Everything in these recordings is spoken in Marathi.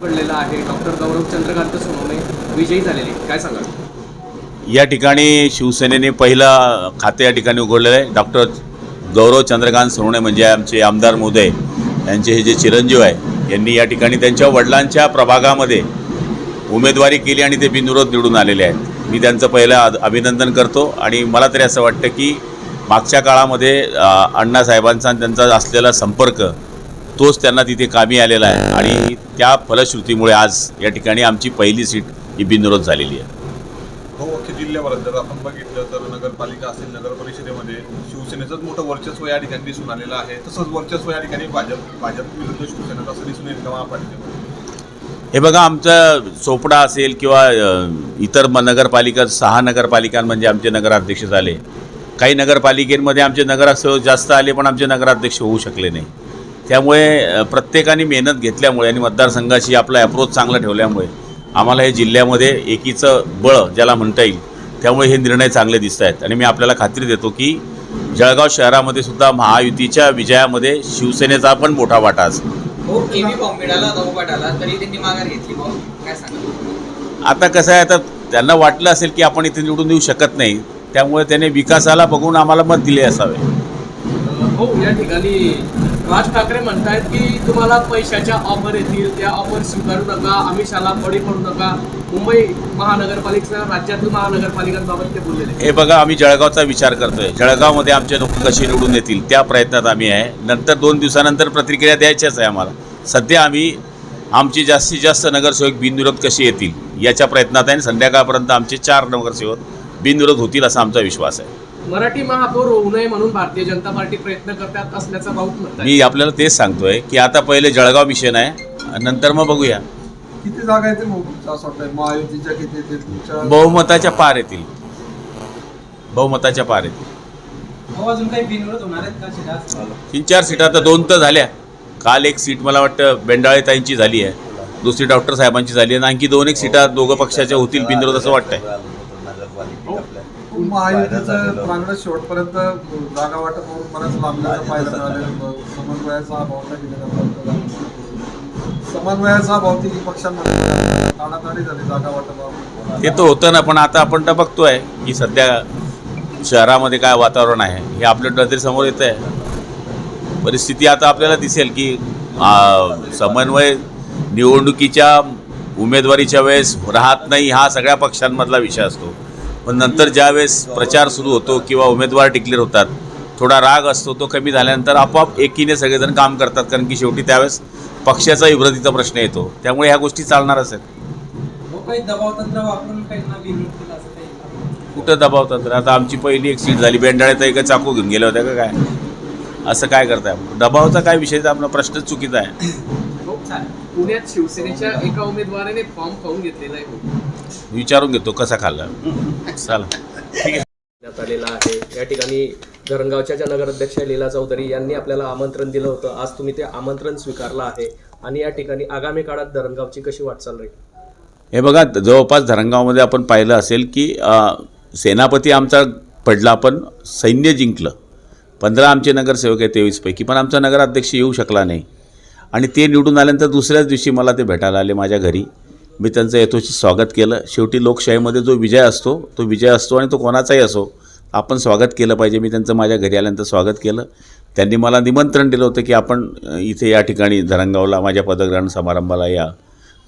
घडलेला आहे. डॉक्टर गौरव चंद्रकांत सोनवणे विजयी झालेले. काय सांगाल? या ठिकाणी शिवसेनेने पहिलं खाते या ठिकाणी उघडलेलं आहे. डॉक्टर गौरव चंद्रकांत सोनवणे म्हणजे आमचे आमदार मोदय यांचे हे जे चिरंजीव आहे यांनी या ठिकाणी त्यांच्या वडिलांच्या प्रभागामध्ये उमेदवारी केली आणि ते बिनविरोध निवडून आलेले आहेत. मी त्यांचं पहिलं अभिनंदन करतो आणि मला तरी असं वाटतं की मागच्या काळामध्ये अण्णासाहेबांचा त्यांचा असलेला संपर्क तोच त्यांना तिथे कामी आलेला आहे. आणि त्या फलश्रुतीमुळे आज या ठिकाणी आमची पहिली सीट ही बिनविरोध झालेली आहे. हो अख्ख्या जिल्ह्याभरात जर आपण बघितलं तर नगरपालिका असेल नगर परिषदेमध्ये शिवसेनेचंच मोठं वर्चस्व या ठिकाणी दिसून आलेलं आहे. तसंच वर्चस्व या ठिकाणी भाजप भाजप विरुद्ध शिवसेनेचं असं दिसून येईल का महापालिकेमध्ये? हे बघा आमचं चोपडा असेल किंवा इतर म नगरपालिका सहा नगरपालिका म्हणजे आमचे नगराध्यक्ष झाले. काही नगरपालिकेमध्ये आमचे नगरसेवक जास्त आले पण आमचे नगराध्यक्ष होऊ शकले नाही. त्यामुळे प्रत्येकाने मेहनत घेतल्यामुळे आणि मतदारसंघाशी आपला अप्रोच चांगला ठेवल्यामुळे आम्हाला हे जिल्ह्यामध्ये एकीचं बळ ज्याला म्हणता येईल त्यामुळे हे निर्णय चांगले दिसत आहेत. आणि मी आपल्याला खात्री देतो की जळगाव शहरामध्ये सुद्धा महायुतीच्या विजयामध्ये शिवसेनेचा पण मोठा वाटा असेल. हो आता कसं आहे आता त्यांना वाटलं असेल की आपण इथे निवडून येऊ शकत नाही त्यामुळे त्याने विकासाला बघून आम्हाला मत दिले असावे. हो या ठिकाणी राज ठाकरे म्हणतायत की तुम्हाला पैशाच्या ऑफर येतील त्या ऑफर स्वीकारू नका आमिषाला बळी पडू नका. मुंबई महानगरपालिका राज्यातील महानगरपालिकांबाबत ते बोललेले हे बघा आम्ही जळगावचा विचार करतोय. जळगावमध्ये आमचे लोक कसे निवडून येतील त्या प्रयत्नात आम्ही आहे. नंतर दोन दिवसानंतर प्रतिक्रिया द्यायच्याच आहे आम्हाला. सध्या आम्ही आमची जास्तीत जास्त नगरसेवक बिनविरोध कसे येतील याच्या प्रयत्नात आहे आणि संध्याकाळपर्यंत आमचे चार नगरसेवक बिनविरोध होतील असा आमचा विश्वास आहे. मराठी महापौर होऊ नये म्हणून भारतीय जनता पार्टी प्रयत्न करतात असल्याचा भाऊक म्हणतात मी आपल्याला तेच सांगतोय की आता पहिले जळगाव मिशन आहे नंतर मग बघूया. किती जागा येतील वाटतंय? महायुतीच्या किती येतील बहुमताच्या पार येतील. बहुमताच्या पार येतील. हो तीन चार सीटा तर दोन तर झाल्या. काल एक सीट मला वाटतं बेंडाळेताईंची झाली आहे. दुसरी डॉक्टर साहेबांची झाली आहे. आणि आणखी दोन एक सीटा दोघं पक्षाच्या होतील बिनविरोध असं वाटतंय. महायुतीचं प्रांगणात शेवटपर्यंत जागा वाटप होऊन बऱ्याच लांबल्याचं मिळाले समन्वयाचा अभाव समन्वयाचा अभाव तिन्ही पक्षांमध्ये ताडाताडी झाली जागा वाटप ते तर होतं ना पण आता आपण तर बघतोय की सध्या शहरामध्ये काय वातावरण आहे हे आपल्या नजरेसमोर येतं आहे परिस्थिती आता आपल्याला दिसेल की समन्वय निवडणुकीच्या उमेदवारीच्या वेळेस राहत नाही हा सगळ्या पक्षांमधला विषय असतो. पण नंतर ज्यावेळेस प्रचार सुरू होतो किंवा उमेदवार डिक्लेअर होतात थोडा राग असतो तो कमी झाल्यानंतर आपोआप एकीने सगळेजण काम करतात कारण की शेवटी त्यावेळेस पक्षाचा इब्रतीचा प्रश्न येतो. त्यामुळे ह्या गोष्टी चालणारच आहेत. कुठं दबावतात तर आता आमची पहिली एक सीट झाली बेंडाळ्यात एका चाकू घेऊन गेल्या होत्या का काय? असं काय करताय दबावचा काय विषय तर आपला प्रश्नच चुकीचा आहे. हो पुण्यात शिवसेनेच्या एका उमेदवाराने फॉर्म खाऊन घेतलेला आहे. विचारून घेतो कसा खाल्ला. चला. ठीक आहे देण्यात आलेला आहे. या ठिकाणी धरणगावच्या ज्या नगराध्यक्ष लीला चौधरी यांनी आपल्याला आमंत्रण दिलं होतं. आज तुम्ही ते आमंत्रण स्वीकारलं आहे. आणि या ठिकाणी आगामी काळात धरणगावची कशी वाटचाल राहील? हे बघा जवळपास धरणगावमध्ये आपण पाहिलं असेल की सेनापती आमचा पडला पण सैन्य जिंकलं. पंधरा आमचे नगरसेवक आहे तेवीसपैकी पण आमचा नगराध्यक्ष येऊ शकला नाही. आणि ते निवडून आल्यानंतर दुसऱ्याच दिवशी मला ते भेटायला आले माझ्या घरी. मी त्यांचं यथोचित स्वागत केलं. शेवटी लोकशाहीमध्ये जो विजय असतो तो विजय असतो आणि तो कोणाचाही असो आपण स्वागत केलं पाहिजे. मी त्यांचं माझ्या घरी आल्यानंतर स्वागत केलं. त्यांनी मला निमंत्रण दिलं होतं की आपण इथे या ठिकाणी धरणगावला माझ्या पदग्रहण समारंभाला या.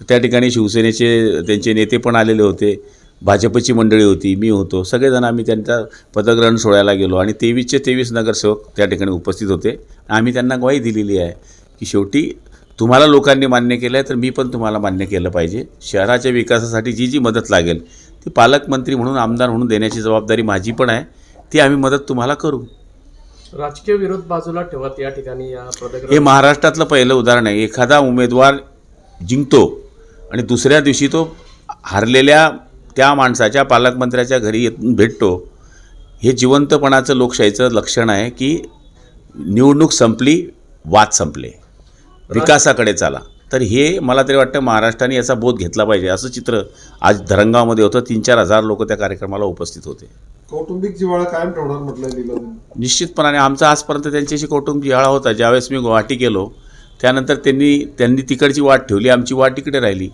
त्या ठिकाणी शिवसेनेचे त्यांचे नेते पण आलेले होते. भाजपची मंडळी होती मी होतो. सगळेजण आम्ही त्यांचा पदग्रहण सोहळ्याला गेलो आणि तेवीसचे तेवीस नगरसेवक त्या ठिकाणी उपस्थित होते. आम्ही त्यांना ग्वाही दिलेली आहे की शेवटी तुम्हाला लोकांनी मान्य केलं आहे तर मी पण तुम्हाला मान्य केलं पाहिजे. शहराच्या विकासासाठी जी जी मदत लागेल ती पालकमंत्री म्हणून आमदार म्हणून देण्याची जबाबदारी माझी पण आहे. ती आम्ही मदत तुम्हाला करू. राजकीय विरोध बाजूला ठेवत या ठिकाणी या हे महाराष्ट्रातलं पहिलं उदाहरण आहे. एखादा उमेदवार जिंकतो आणि दुसऱ्या दिवशी तो हारलेल्या त्या माणसाच्या पालकमंत्र्याच्या घरी येऊन भेटतो. हे जिवंतपणाचं लोकशाहीचं लक्षण आहे की निवडणूक संपली वाद संपले. विकासाकडे चाला. तर हे मला तरी वाटतं महाराष्ट्राने याचा बोध घेतला पाहिजे. असं चित्र आज धरणगावमध्ये होतं. तीन चार हजार लोक त्या कार्यक्रमाला उपस्थित होते. कौटुंबिक जिव्हाळा कायम ठेवणार म्हटलंय लिला निश्चितपणाने आमचा आजपर्यंत त्यांच्याशी कौटुंबिक जिव्हाळा होता. ज्यावेळेस मी गुवाहाटी गेलो त्यानंतर त्यांनी त्यांनी तिकडची वाट ठेवली. आमची वाट इकडे राहिली.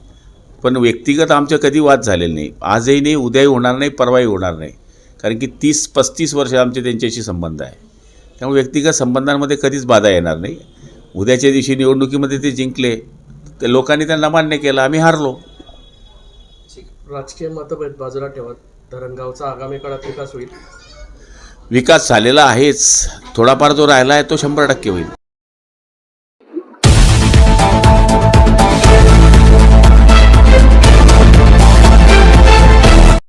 पण व्यक्तिगत आमचं कधी वाद झालेले नाही. आजही नाही उद्याही होणार नाही परवाही होणार नाही. कारण की तीस पस्तीस वर्ष आमचे त्यांच्याशी संबंध आहे. त्यामुळे व्यक्तिगत संबंधांमध्ये कधीच बाधा येणार नाही. उद्याच्या दिवशी निवडणुकीमध्ये ते जिंकले. ते लोकांनी त्यांना मान्य केलं. आम्ही हारलो. राजकीय मतभेद बाजूला ठेवत धरणगावचा आगामी काळात विकास होईल. विकास झालेला आहेच. थोडाफार जो राहिला आहे तो शंभर टक्के होईल.